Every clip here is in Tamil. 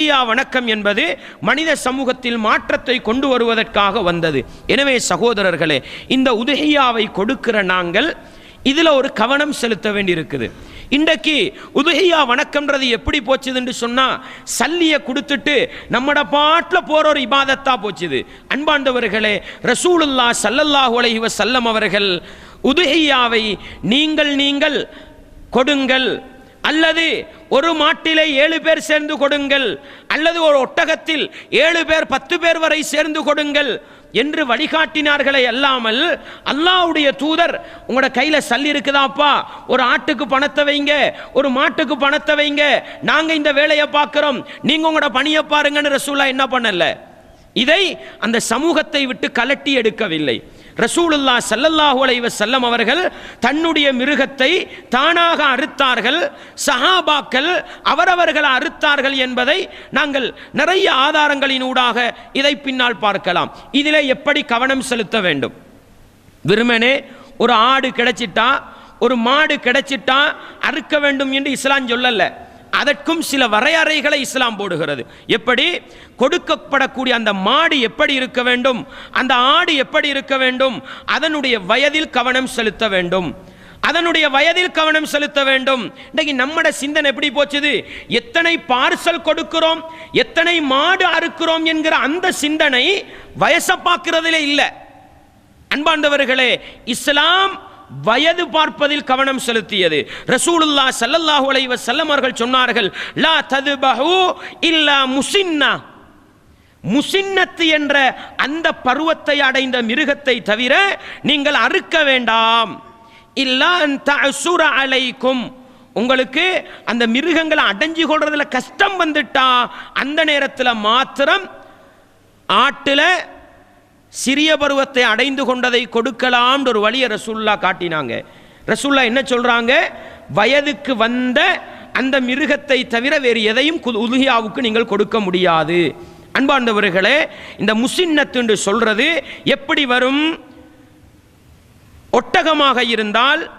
இந்தியா வணக்கம் என்பது மனித சமூகத்தில் மாற்றத்தை கொண்டு வருவதற்காக வந்தது. எனவே சகோதரர்களே இந்த உதகையாவை கொடுக்கிற நாங்கள் இதில் ஒரு கவனம் செலுத்த வேண்டியிருக்குது. இன்றைக்கு உதகையா வணக்கம்ன்றது எப்படி போச்சுதுன்னு சொன்னால் சல்லியை கொடுத்துட்டு நம்மட பாட்டில் போகிற ஒரு இபாதத்தா போச்சுது. அன்பாண்டவர்களே ரசூலுல்லா சல்லல்லாஹு அலைஹி வஸல்லம் அவர்கள் உதுஹியாவை நீங்கள் நீங்கள் கொடுங்கள் அல்லது ஒரு மாட்டிலே ஏழு பேர் சேர்ந்து கொடுங்கள் அல்லது ஒரு ஒட்டகத்தில் ஏழு பேர் பத்து பேர் வரை சேர்ந்து கொடுங்கள் என்று வழிகாட்டினார்களே அல்லாமல் அல்லாஹ்வுடைய தூதர் உங்களோட கையில் சல்லி இருக்குதாப்பா? ஒரு ஆட்டுக்கு பணத்தை வைங்க ஒரு மாட்டுக்கு பணத்தை வைங்க. நாங்கள் இந்த வேலையை பார்க்குறோம். நீங்கள் உங்களோட பணியை பாருங்கன்னு ரசூலா என்ன பண்ணல? இதை அந்த சமூகத்தை விட்டு கலட்டி எடுக்கவில்லை. ரசூலுல்லா ஸல்லல்லாஹு அலைஹி செல்லம் அவர்கள் தன்னுடைய மிருகத்தை தானாக அறுத்தார்கள். சஹாபாக்கள் அவரவர்கள் அறுத்தார்கள் என்பதை நாங்கள் நிறைய ஆதாரங்களினூடாக இதை பின்னால் பார்க்கலாம். இதில் எப்படி கவனம் செலுத்த வேண்டும்? வெறுமனே ஒரு ஆடு கிடைச்சிட்டா ஒரு மாடு கிடைச்சிட்டா அறுக்க வேண்டும் என்று இஸ்லாம் சொல்லலை. அதற்கும் சில வரையறைகளை இஸ்லாம் போடுகிறது. எப்படி? கொடுக்கப்படக்கூடிய அந்த மாடு எப்படி இருக்க வேண்டும்? அந்த ஆடு எப்படி இருக்க வேண்டும்? அதனுடைய வயதில் கவனம் செலுத்த வேண்டும். அதனுடைய வயதில் கவனம் செலுத்த வேண்டும். இன்றைக்கு நம்மட சிந்தனை எப்படி போச்சுது? எத்தனை பார்சல் கொடுக்கிறோம்? எத்தனை மாடு அறுக்கிறோம் என்கிற அந்த சிந்தனை வயசை பார்க்கிறதுல இல்லை. அன்பாண்டவர்களே இஸ்லாம் வயது பார்ப்பதில் கவனம் செலுத்தியது. ரசூலுல்லா சல்லல்லாஹு அலைவ வஸல்லம் சொன்னார்கள் லா ததுபஹு இல்லா முசின்னா. முசின்னத்து என்ற அந்த பருவத்தை அடைந்த மிருகத்தை தவிர நீங்கள் அறுக்க வேண்டாம். இல்லா தசுர அலைக்கும். உங்களுக்கு அந்த மிருகங்களை அடைஞ்சு கொள்றதுல கஷ்டம் வந்துட்டா அந்த நேரத்தில் மாத்திரம் ஆட்டில் சிறிய பருவத்தை அடைந்து கொண்டதை கொடுக்கலாம் ஒரு வழியை ரசூல்லா காட்டினாங்க. ரசூல்லா என்ன சொல்றாங்க? வயதுக்கு வந்த அந்த மிருகத்தை தவிர வேறு எதையும் கு- உதுகியாவுக்கு நீங்கள் கொடுக்க முடியாது. அன்பாண்டவர்களே இந்த முசின்னத்து சொல்கிறது சொல்றது எப்படி வரும்? ஒட்டகமாக இருந்தால்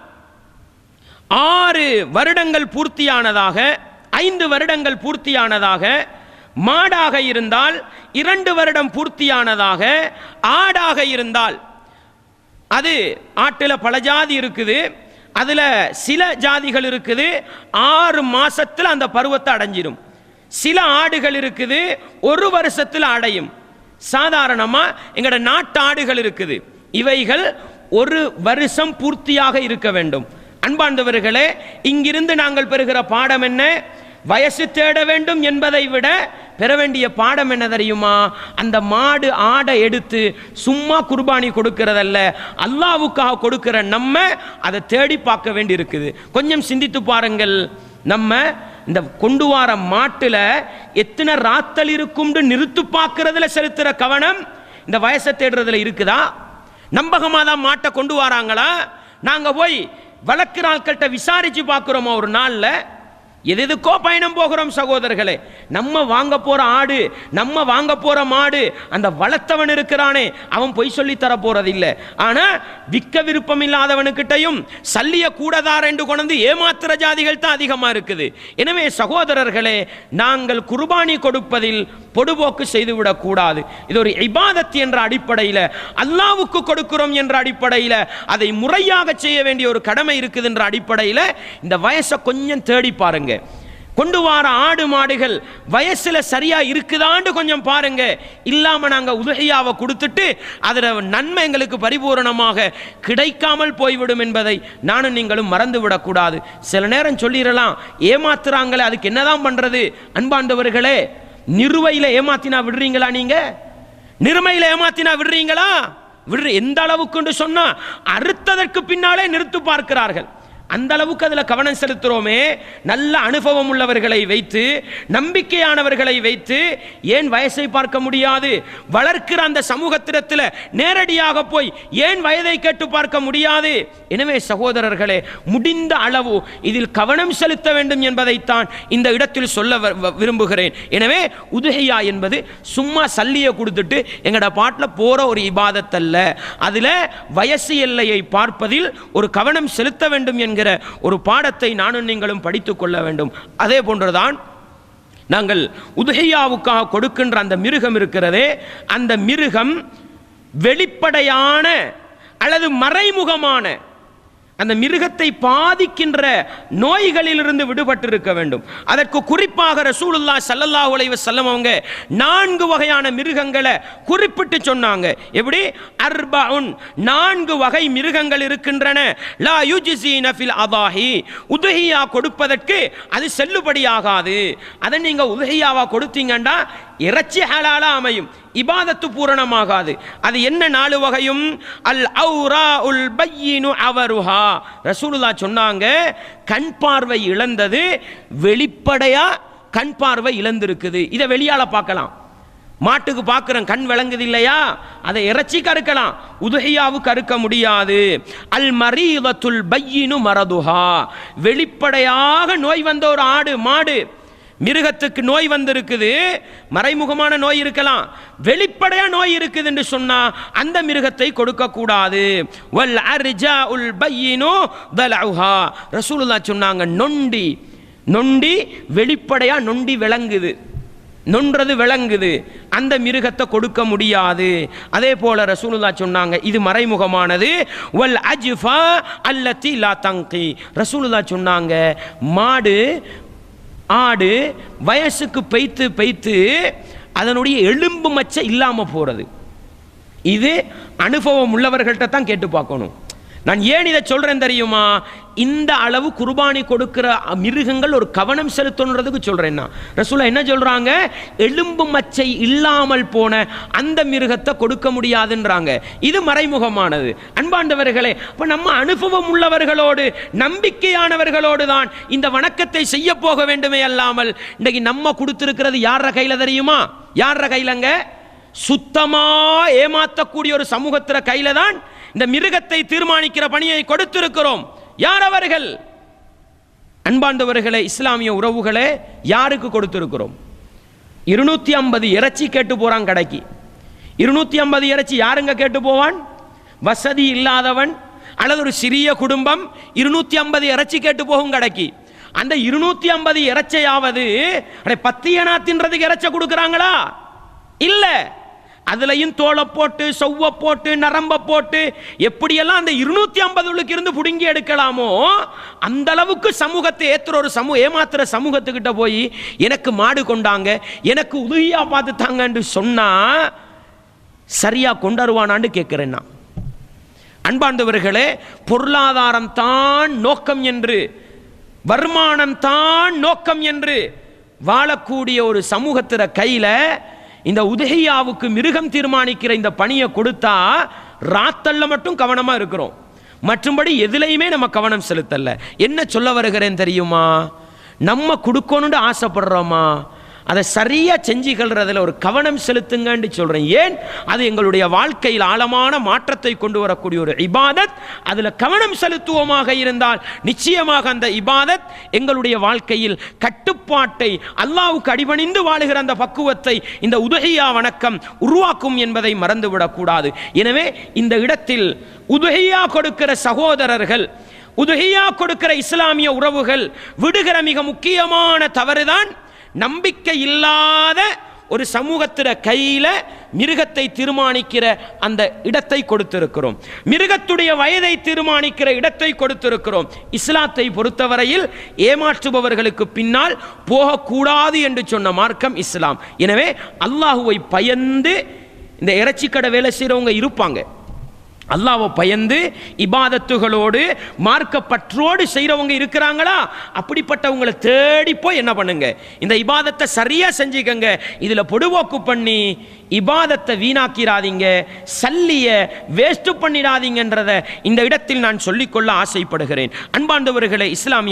ஆறு வருடங்கள் பூர்த்தியானதாக ஐந்து வருடங்கள் பூர்த்தியானதாக மாடாக இருந்தால் இரண்டு வருடம் பூர்த்தியானதாக ஆடாக இருந்தால் அது ஆட்டில் பல ஜாதி இருக்குது அதில் சில ஜாதிகள் இருக்குது ஆறு மாசத்தில் அந்த பருவத்தை அடைஞ்சிடும் சில ஆடுகள் இருக்குது ஒரு வருஷத்தில் அடையும். சாதாரணமாக எங்களோட நாட்டு ஆடுகள் இருக்குது. இவைகள் ஒரு வருஷம் பூர்த்தியாக இருக்க வேண்டும். அன்பார்ந்தவர்களே இங்கிருந்து நாங்கள் பெறுகிற பாடம் என்ன? வயசு தேட வேண்டும் என்பதை விட பெற வேண்டிய பாடம் என்ன தெரியுமா? அந்த மாடு ஆடை எடுத்து சும்மா குர்பானி கொடுக்கிறதல்ல. அல்லாவுக்காக கொடுக்கிற நம்ம அதை தேடி பார்க்க வேண்டி இருக்குது கொஞ்சம் சிந்தித்து பாருங்கள். நம்ம இந்த கொண்டு வர மாட்டில் எத்தனை ராத்தல் இருக்கும்னு நிறுத்து பார்க்கறதுல செலுத்துகிற கவனம் இந்த வயசை தேடுறதுல இருக்குதா? நம்பகமாக தான் மாட்டை கொண்டு வராங்களா? நாங்கள் போய் வளர்க்குற ஆட்கள்கிட்ட விசாரித்து பார்க்குறோமா ஒரு நாளில்? எது எதுக்கோ பயணம் போகிறோம் சகோதரர்களே? நம்ம வாங்க போற ஆடு நம்ம வாங்க போற மாடு அந்த வளர்த்தவன் இருக்கிறானே அவன் பொய் சொல்லி தர போறது இல்ல ஆனா விற்க விருப்பம் இல்லாதவனுக்கிட்டையும் சல்லிய கூடதார் என்று கொண்டு ஏமாத்துற ஜாதிகள் தான் அதிகமா இருக்குது. எனவே சகோதரர்களே நாங்கள் குர்பானி கொடுப்பதில் பொடுபோக்கு செய்துவிடக்கூடாது. இது ஒரு இபாதத் என்ற அடிப்படையில் அல்லாவுக்கு கொடுக்கிறோம் என்ற அடிப்படையில் அதை முறையாக செய்ய வேண்டிய ஒரு கடமை இருக்குது என்ற அடிப்படையில் இந்த வயசை கொஞ்சம் தேடி பாருங்க. கொண்டு வர ஆடு மாடுகள் வயசுல சரியா இருக்குதான்னு கொஞ்சம் பாருங்க. இல்லாம நாங்க உதகையாவை கொடுத்துட்டு அதில் நன்மை எங்களுக்கு பரிபூரணமாக கிடைக்காமல் போய்விடும் என்பதை நானும் நீங்களும் மறந்து விடக்கூடாது சில நேரம் சொல்லிடலாம் ஏமாத்துறாங்களே அதுக்கு என்னதான் பண்றது? அன்பாண்டவர்களே நிறுவையில் ஏமாத்தினா விடுறீங்களா நீங்க? நிறுமையில் ஏமாத்தினா விடுறீங்களா? விடுற எந்த அளவுக்கு சொன்னா அறுத்ததற்கு பின்னாலே நிறுத்து பார்க்கிறார்கள். அந்த அளவுக்கு அதில் கவனம் செலுத்துறோமே. நல்ல அனுபவம் உள்ளவர்களை வைத்து நம்பிக்கையானவர்களை வைத்து ஏன் வயசை பார்க்க முடியாது? வளர்க்கிற அந்த சமூகத்திடத்தில் நேரடியாக போய் ஏன் வயதை கேட்டு பார்க்க முடியாது? எனவே சகோதரர்களே முடிந்த அளவு இதில் கவனம் செலுத்த வேண்டும் என்பதைத்தான் இந்த இடத்தில் சொல்ல வ- விரும்புகிறேன். எனவே உதுஹையா என்பது சும்மா சல்லியை கொடுத்துட்டு எங்கட பாட்டில் போற ஒரு இபாதத்தல்ல. அதில் வயசு எல்லையை பார்ப்பதில் ஒரு கவனம் செலுத்த வேண்டும் என்கிற ஒரு பாடத்தை நானும் நீங்களும் படித்துக் கொள்ள வேண்டும். அதே போன்றுதான் நாங்கள் உதகையாவுக்காக கொடுக்கின்ற அந்த மிருகம் இருக்கிறதே அந்த மிருகம் வெளிப்படையான அல்லது மறைமுகமான அந்த மிருகத்தை பாதிக்கின்ற நோய்களிலிருந்து விடுபட்டிருக்க வேண்டும். அதற்கு குறிப்பாக ரசூலுல்லா சல்லல்லா உலைவ செல்லம் அவங்க நான்கு வகையான மிருகங்களை குறிப்பிட்டு சொன்னாங்க. எப்படி? அர்பவுன் நான்கு வகை மிருகங்கள் இருக்கின்றன. லா யூஜிசி ஃபில் அதாஹி உதகியா கொடுப்பதற்கு அது செல்லுபடியாகாது. அதை நீங்கள் உதுஹியாவா கொடுத்தீங்கன்னா இறைச்சி ஹலாலா அமையும். இபாதத்து பூரணமாகாது. அது என்ன நாலு வகையும்? அல் ஔரா உல் பையினு அவருஹா. ரசூலுல்லா சொன்னாங்க கண் பார்வை இழந்தது வெளிப்படையா கண் பார்வை இழந்திருக்குது. இதை வெளியால் பார்க்கலாம். மாட்டுக்கு பார்க்குறோம் கண் விளங்குது இல்லையா? அதை இறைச்சி கறுக்கலாம். உதுகையாவுக்கு கறுக்க முடியாது. அல் மரீவத்துல் பையினு மரதுஹா. வெளிப்படையாக நோய் வந்த ஒரு ஆடு மாடு மிருகத்துக்கு நோய் வந்திருக்குது மறைமுகமான நோய் இருக்கலாம். வெளிப்படையா நோய் இருக்குது என்று சொன்னா அந்த மிருகத்தை கொடுக்க கூடாது. வல் அர்ஜா உல் பையினோ தலவுஹா ரசூலுல்லா சொன்னாங்க நொண்டி. நொண்டி வெளிப்படையா நொண்டி விளங்குது. நொன்றது விளங்குது. அந்த மிருகத்தை கொடுக்க முடியாது. அதே போல ரசூலுல்லா சொன்னாங்க இது மறைமுகமானது. வல் அஜ்ஃபா அல்லத்தி லா தங்கி. ரசூலுல்லா சொன்னாங்க மாடு ஆடு வயசுக்கு பெய்த்து பெய்த்து அதனுடைய எலும்பு மச்சை இல்லாமல் போகிறது இது அனுபவம் உள்ளவர்கள்ட்ட தான் கேட்டு பார்க்கணும். நான் ஏன் இதை சொல்கிறேன் தெரியுமா? இந்த அளவு குர்பானி கொடுக்கிற மிருகங்கள் ஒரு கவனம் செலுத்தணுன்றதுக்கு சொல்றேன் நான். ரசூலா என்ன சொல்கிறாங்க எலும்பு மச்சை இல்லாமல் போன அந்த மிருகத்தை கொடுக்க முடியாதுன்றாங்க. இது மறைமுகமானது. அன்பாண்டவர்களே அப்போ நம்ம அனுபவம் உள்ளவர்களோடு நம்பிக்கையானவர்களோடு தான் இந்த வணக்கத்தை செய்ய போக வேண்டுமே அல்லாமல் இன்றைக்கு நம்ம கொடுத்துருக்கிறது யார கையில் தெரியுமா? யார கையிலங்க? சுத்தமாக ஏமாத்தக்கூடிய ஒரு சமூகத்திற கையில் தான் இந்த மிருகத்தை தீர்மானிக்கிற பணியை கொடுத்திருக்கிறோம். யார் அவர்கள்? அன்பாண்டவர்களே இஸ்லாமிய உறவுகளே யாருக்கு கொடுத்திருக்கிறோம்? இருநூத்தி ஐம்பது இறைச்சி கேட்டு போறான் கடைக்கு. இருநூத்தி ஐம்பது இறைச்சி யாருங்க கேட்டு போவான்? வசதி இல்லாதவன் அல்லது ஒரு சிறிய குடும்பம் இருநூத்தி ஐம்பது இறைச்சி கேட்டு போகும் கடைக்கு. அந்த இருநூத்தி ஐம்பது இறைச்சையாவது அடே பத்தியனா தின்றதுக்கு இறைச்ச கொடுக்குறாங்களா? இல்லை. அதுலையும் தோலை போட்டு சொவ்வ போட்டு நரம்ப போட்டு எப்படியெல்லாம் அந்த இருநூத்தி ஐம்பதுகளுக்கு இருந்து புடுங்கி எடுக்கலாமோ அந்த அளவுக்கு சமூகத்தை ஏத்துற ஒரு சமூக ஏமாத்துற சமூகத்துக்கிட்ட போய் எனக்கு மாடு கொண்டாங்க எனக்கு உதவியா பார்த்துத்தாங்கன்னு சொன்னா சரியா கொண்டாடுவானான்னு கேட்கிறேன் நான். அன்பாண்டவர்களே பொருளாதாரம் தான் நோக்கம் என்று வருமானம் தான் நோக்கம் என்று வாழக்கூடிய ஒரு சமூகத்திற கையில் இந்த உதகையாவுக்கு மிருகம் தீர்மானிக்கிற இந்த பணியை கொடுத்தா ராத்தல்ல மட்டும் கவனமாக இருக்கிறோம். மற்றும்படி எதுலையுமே நம்ம கவனம் செலுத்தல. என்ன சொல்ல வருகிறேன் தெரியுமா? நம்ம கொடுக்கணும்னு ஆசைப்படுறோமா? அதை சரியாக செஞ்சுகள்றதில் ஒரு கவனம் செலுத்துங்கன்னு சொல்கிறேன் ஏன்? அது எங்களுடைய வாழ்க்கையில் ஆழமான மாற்றத்தை கொண்டு வரக்கூடிய ஒரு இபாதத். அதில் கவனம் செலுத்துவோமாக இருந்தால் நிச்சயமாக அந்த இபாதத் எங்களுடைய வாழ்க்கையில் கட்டுப்பாட்டை அல்லாவுக்கு அடிபணிந்து வாழுகிற அந்த பக்குவத்தை இந்த உதகையா வணக்கம் உருவாக்கும் என்பதை மறந்துவிடக்கூடாது எனவே இந்த இடத்தில் உதகையா கொடுக்கிற சகோதரர்கள் உதகையா கொடுக்கிற இஸ்லாமிய உறவுகள் விடுகிற மிக முக்கியமான தவறுதான் நம்பிக்கை இல்லாத ஒரு சமூகத்திற கையில் மிருகத்தை தீர்மானிக்கிற அந்த இடத்தை கொடுத்திருக்கிறோம். மிருகத்துடைய வயதை தீர்மானிக்கிற இடத்தை கொடுத்திருக்கிறோம். இஸ்லாத்தை பொறுத்தவரையில் ஏமாற்றுபவர்களுக்கு பின்னால் போகக்கூடாது என்று சொன்ன மார்க்கம் இஸ்லாம். எனவே அல்லாஹுவை பயந்து இந்த இறைச்சிக்கடை வேலை செய்கிறவங்க இருப்பாங்க. அல்லாவை பயந்து இபாதத்துகளோடு மார்க்கப்பற்றோடு செய்கிறவங்க இருக்கிறாங்களா? அப்படிப்பட்டவங்களை தேடி போய் என்ன பண்ணுங்க? இந்த இபாதத்தை சரியா செஞ்சுக்கங்க. இதுல பொடுவோக்கு பண்ணி இபாதத்தை வீணாக்கிறாதீங்க. சல்லிய வேஸ்ட் பண்ணிடாதீங்கன்றத இந்த இடத்தில் நான் சொல்லிக்கொள்ள ஆசைப்படுகிறேன். அன்பாண்டவர்களை இஸ்லாமிய